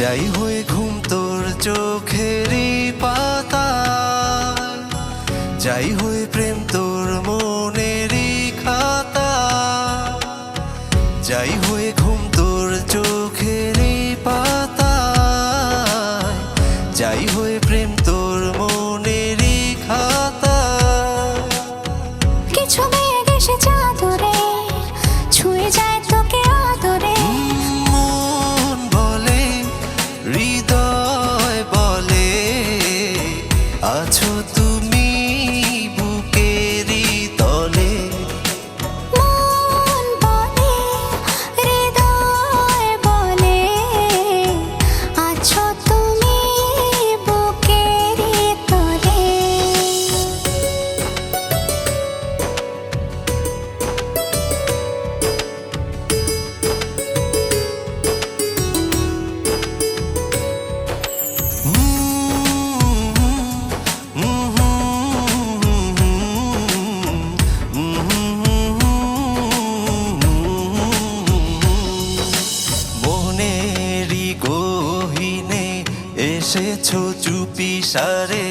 যাই হয়ে ঘুম তোর চোখেরই পাতা, যাই হয়ে প্রেম তোর মনেরই খাতা, যাই হয়ে ঘুম তোর চোখেরই পাতা, যাই হয়ে প্রেম তোর মনেরই খাতা। কিছু মেঘ এসে চাদরে ছুঁয়ে যায় এসেছ চুপি সারে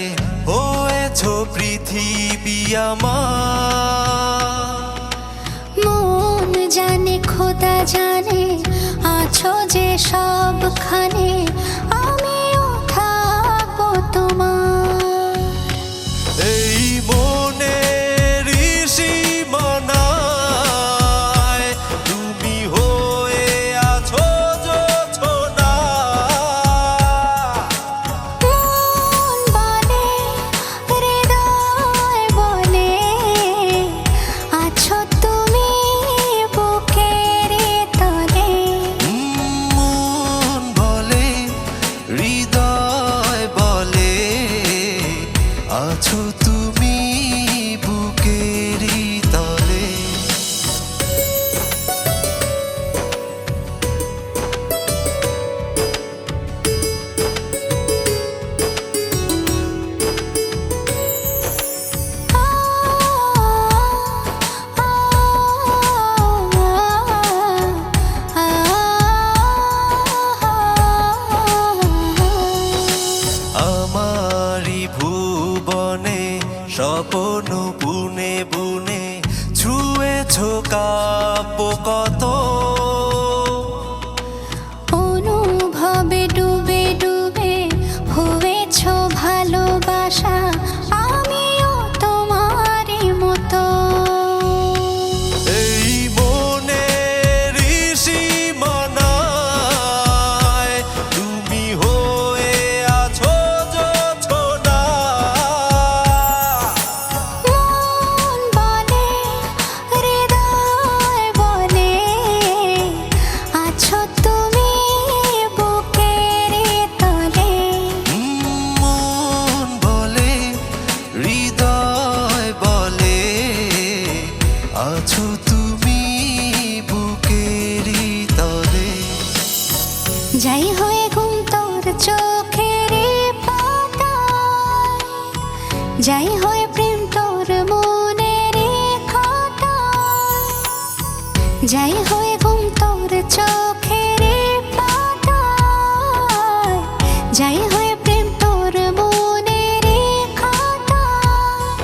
হয়েছো পৃথিবী আমার। মন জানে খোদা জানে আছো যে সবখানে। আছো স্বপন বুনে বুনে ছুঁয়েছো কাব্য কত যাই হয়ে প্রেম তোর মনের খাতায় যাই হয়ে ঘুম তোর চোখের যাই হয়ে প্রেম তোর মনের খাতায়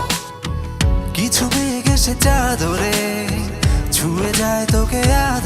কিছু মেঘ এসে চাদরে ছুঁয়ে যায় তোকে তো